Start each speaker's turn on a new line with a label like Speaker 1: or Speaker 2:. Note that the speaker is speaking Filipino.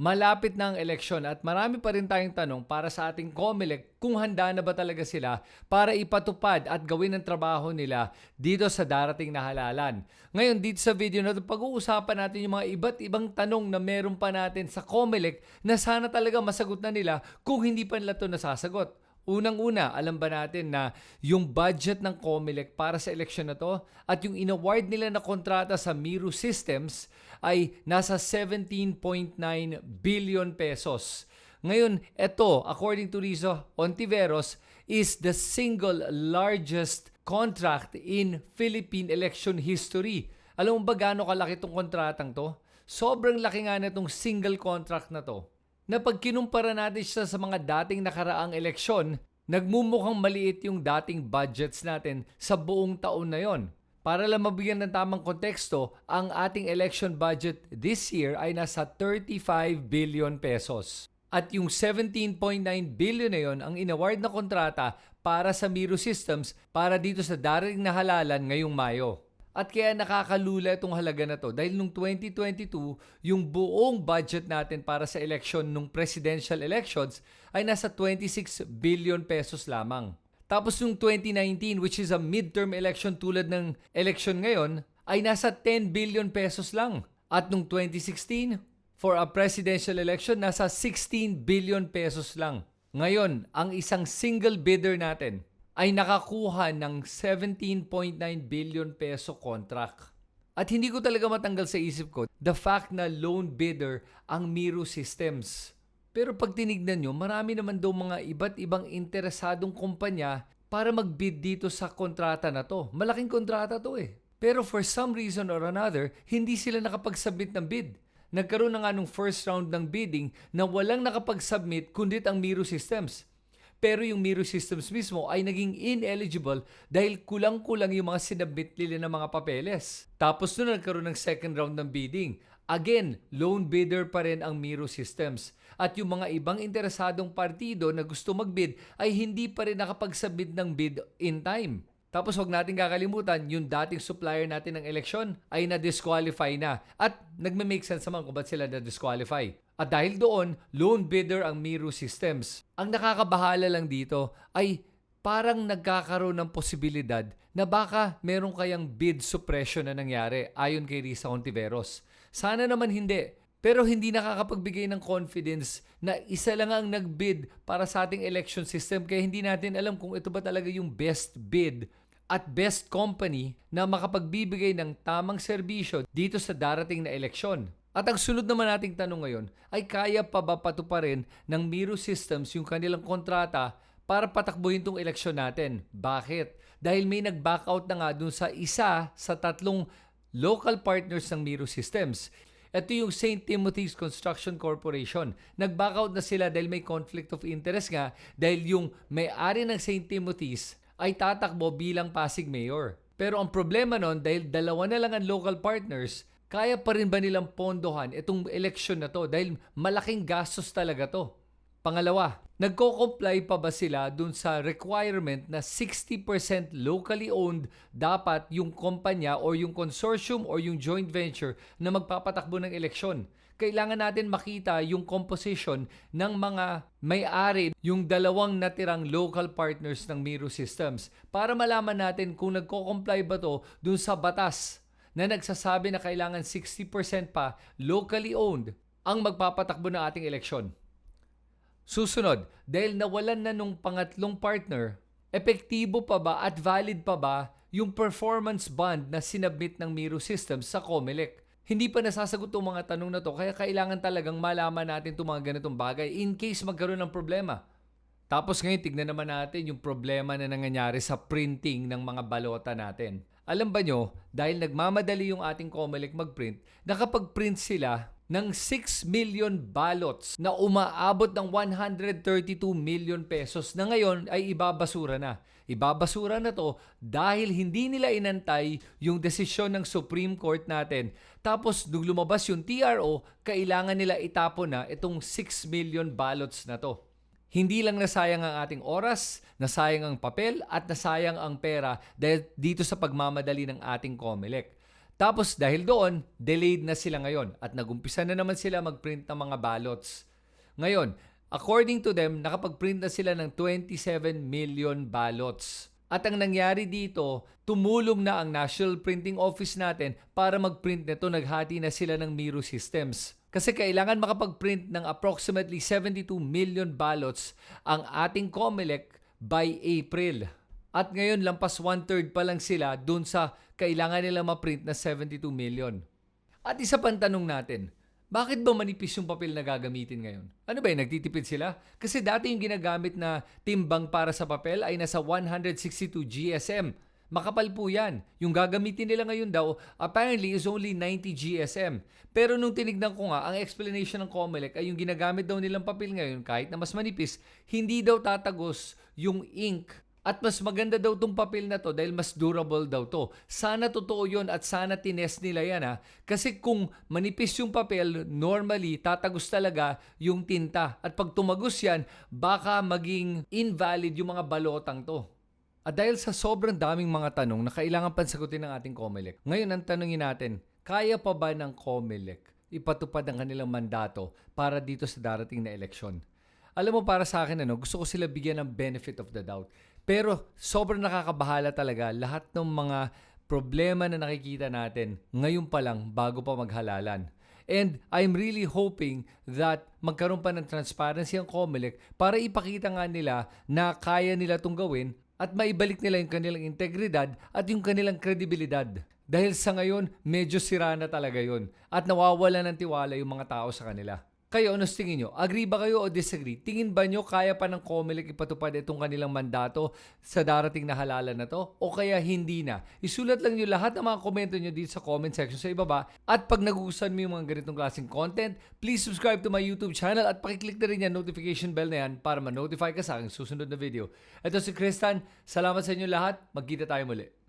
Speaker 1: malapit na ang eleksyon at marami pa rin tayong tanong para sa ating COMELEC kung handa na ba talaga sila para ipatupad at gawin ang trabaho nila dito sa darating na halalan. Ngayon dito sa video na ito, pag-uusapan natin yung mga iba't ibang tanong na meron pa natin sa COMELEC na sana talaga masagot na nila kung hindi pa nila ito nasasagot. Unang-una, alam ba natin na yung budget ng COMELEC para sa eleksyon na to at yung inaward nila na kontrata sa Miru Systems ay nasa 17.9 billion pesos. Ngayon, ito, according to Rizzo Ontiveros, is the single largest contract in Philippine election history. Alam mo ba gaano kalaki itong kontratang to? Sobrang laki nga na itong single contract na to na pag kinumpara natin siya sa mga dating nakaraang eleksyon, nagmumukhang maliit yung dating budgets natin sa buong taon na yon. Para lang mabigyan ng tamang konteksto, ang ating election budget this year ay nasa 35 billion pesos. At yung 17.9 billion na yon ang inaward na kontrata para sa Miro Systems para dito sa darating na halalan ngayong Mayo. At kaya nakakalula itong halaga na to dahil nung 2022, yung buong budget natin para sa election nung presidential elections ay nasa 26 billion pesos lamang. Tapos yung 2019, which is a midterm election tulad ng election ngayon, ay nasa 10 billion pesos lang. At nung 2016, for a presidential election, nasa 16 billion pesos lang. Ngayon, ang isang single bidder natin ay nakakuha ng 17.9 billion peso contract. At hindi ko talaga matanggal sa isip ko the fact na loan bidder ang Miro Systems. Pero pag tinignan nyo, marami naman daw mga iba't ibang interesadong kumpanya para mag-bid dito sa kontrata na to. Malaking kontrata to eh. Pero for some reason or another, hindi sila nakapag-submit ng bid. Nagkaroon na nga nung first round ng bidding na walang nakapag-submit kundi ang Miro Systems. Pero yung Miro Systems mismo ay naging ineligible dahil kulang-kulang yung mga sinabit nila ng mga papeles. Tapos nung nagkaroon ng second round ng bidding, again, loan bidder pa rin ang Miro Systems. At yung mga ibang interesadong partido na gusto magbid ay hindi pa rin nakapag-submit ng bid in time. Tapos wag natin kakalimutan, yung dating supplier natin ng eleksyon ay na-disqualify na. At nagme-make sense naman kung ba't sila na-disqualify. At dahil doon, loan bidder ang Miro Systems. Ang nakakabahala lang dito ay parang nagkakaroon ng posibilidad na baka meron kayang bid suppression na nangyari ayon kay Risa Ontiveros. Sana naman hindi. Pero hindi nakakapagbigay ng confidence na isa lang ang nagbid para sa ating election system kaya hindi natin alam kung ito ba talaga yung best bid at best company na makapagbibigay ng tamang serbisyo dito sa darating na eleksyon. At ang sunod naman nating tanong ngayon ay kaya pa ba patuparin ng Miro Systems yung kanilang kontrata para patakbuhin tong eleksyon natin? Bakit? Dahil may nag-back out na nga dun sa isa sa tatlong local partners ng Miro Systems. Ito yung St. Timothy's Construction Corporation. Nag-back out na sila dahil may conflict of interest nga dahil yung may-ari ng St. Timothy's ay tatakbo bilang Pasig Mayor. Pero ang problema nun dahil dalawa na lang ang local partners, kaya pa rin ba nilang pondohan itong eleksyon na to dahil malaking gastos talaga to. Pangalawa, nagko-comply pa ba sila dun sa requirement na 60% locally owned dapat yung kumpanya or yung consortium or yung joint venture na magpapatakbo ng eleksyon? Kailangan natin makita yung composition ng mga may-ari, yung dalawang natirang local partners ng Miro Systems para malaman natin kung nagko-comply ba to dun sa batas na nagsasabi na kailangan 60% pa locally owned ang magpapatakbo ng ating eleksyon. Susunod, dahil nawalan na nung pangatlong partner, epektibo pa ba at valid pa ba yung performance bond na sinabit ng Miro Systems sa COMELEC? Hindi pa nasasagot ang mga tanong na to kaya kailangan talagang malaman natin itong mga ganitong bagay in case magkaroon ng problema. Tapos ngayon, tignan naman natin yung problema na nangyayari sa printing ng mga balota natin. Alam ba nyo, dahil nagmamadali yung ating Comelec mag-print, nakapag-print sila ng 6 million ballots na umaabot ng 132 million pesos na ngayon ay ibabasura na. Ibabasura na to dahil hindi nila inantay yung desisyon ng Supreme Court natin. Tapos nung lumabas yung TRO, kailangan nila itapon na itong 6 million ballots na to. Hindi lang nasayang ang ating oras, nasayang ang papel at nasayang ang pera dito sa pagmamadali ng ating COMELEC. Tapos dahil doon, delayed na sila ngayon at nagumpisa na naman sila mag-print ng mga ballots. Ngayon, according to them, nakapag-print na sila ng 27 million ballots. At ang nangyari dito, tumulong na ang National Printing Office natin para mag-print nito. Naghati na sila ng Miro Systems. Kasi kailangan makapag-print ng approximately 72 million ballots ang ating COMELEC by April. At ngayon, lampas one-third pa lang sila dun sa kailangan nila ma-print na 72 million. At isa pang tanong natin, bakit ba manipis yung papel na gagamitin ngayon? Ano ba yun, nagtitipid sila? Kasi dati yung ginagamit na timbang para sa papel ay nasa 162 GSM. Makapal po yan. Yung gagamitin nila ngayon daw, apparently is only 90 GSM. Pero nung tinignan ko nga, ang explanation ng Comelec ay yung ginagamit daw nilang papel ngayon, kahit na mas manipis, hindi daw tatagos yung ink at mas maganda daw tong papel na to dahil mas durable daw to. Sana totoo yon at sana tines nila yan ha. Kasi kung manipis yung papel, normally tatagos talaga yung tinta. At pag tumagos yan, baka maging invalid yung mga balotang to. At dahil sa sobrang daming mga tanong na kailangan pansagutin ng ating COMELEC, ngayon ang tanongin natin, kaya pa ba ng COMELEC ipatupad ang kanilang mandato para dito sa darating na eleksyon? Alam mo para sa akin ano, gusto ko sila bigyan ng benefit of the doubt. Pero sobrang nakakabahala talaga lahat ng mga problema na nakikita natin ngayon pa lang bago pa maghalalan. And I'm really hoping that magkaroon pa ng transparency ang COMELEC para ipakita nga nila na kaya nila itong gawin at maibalik nila yung kanilang integridad at yung kanilang kredibilidad. Dahil sa ngayon, medyo sira na talaga yun at nawawala ng tiwala yung mga tao sa kanila. Kayo, ano sa tingin nyo? Agree ba kayo o disagree? Tingin ba nyo kaya pa ng COMELEC ipatupad itong kanilang mandato sa darating na halalan na to? O kaya hindi na? Isulat lang nyo lahat ng mga komento nyo dito sa comment section sa ibaba. At pag nagugustuhan mo yung mga ganitong klaseng content, please subscribe to my YouTube channel at pakiclick na rin yan notification bell na yan para ma-notify ka sa aking susunod na video. Ito si Kristan. Salamat sa inyo lahat. Magkita tayo muli.